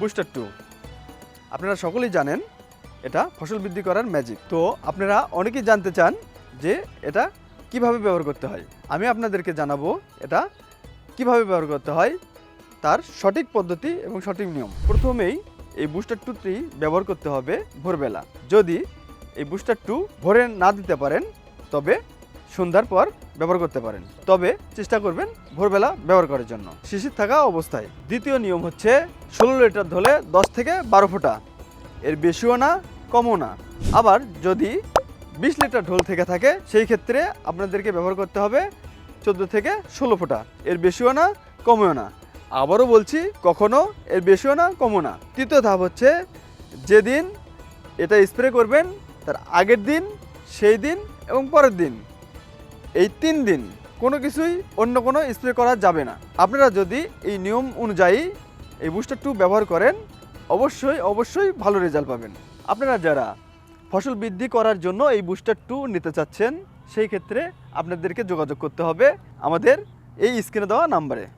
Booster two. আপনারা সকলেই জানেন, এটা ফসল বৃদ্ধি করার ম্যাজিক তো আপনারা অনেকেই জানতে চান যে এটা কীভাবে ব্যবহার করতে হয়। আমি আপনাদেরকে জানাব এটা কীভাবে ব্যবহার করতে হয়, তার সঠিক পদ্ধতি এবং সঠিক নিয়ম। প্রথমেই এই বুস্টার টুটি ব্যবহার করতে হবে ভোরবেলা। যদি এই বুস্টার টু ভোরে না দিতে পারেন, তবে সন্ধ্যার পর ব্যবহার করতে পারেন। তবে চেষ্টা করবেন ভোরবেলা ব্যবহার করার জন্য। শিশির থাকা অবস্থায় দ্বিতীয় নিয়ম হচ্ছে ষোলো লিটার ধলে দশ থেকে বারো ফোঁটা। এর বেশিও না, কমও না। আবার যদি বিশ লিটার ঢোল থেকে থাকে, সেই ক্ষেত্রে আপনাদেরকে ব্যবহার করতে হবে চোদ্দ থেকে ষোলো ফোঁটা। এর বেশিও না, কমেও না। আবারও বলছি, কখনো এর বেশিও না, কমও না। তৃতীয় ধাপ হচ্ছে যেদিন এটা স্প্রে করবেন, তার আগের দিন, সেই দিন এবং পরের দিন। এই তিন দিন কোনো কিছুই অন্য কোনো স্প্রে করা যাবে না। আপনারা যদি এই নিয়ম অনুযায়ী এই বুস্টার টু ব্যবহার করেন, অবশ্যই অবশ্যই ভালো রেজাল্ট পাবেন। আপনারা যারা ফসল বৃদ্ধি করার জন্য এই বুস্টার টু নিতে চাচ্ছেন, সেই ক্ষেত্রে আপনাদেরকে যোগাযোগ করতে হবে আমাদের এই স্ক্রিনে দেওয়া নাম্বারে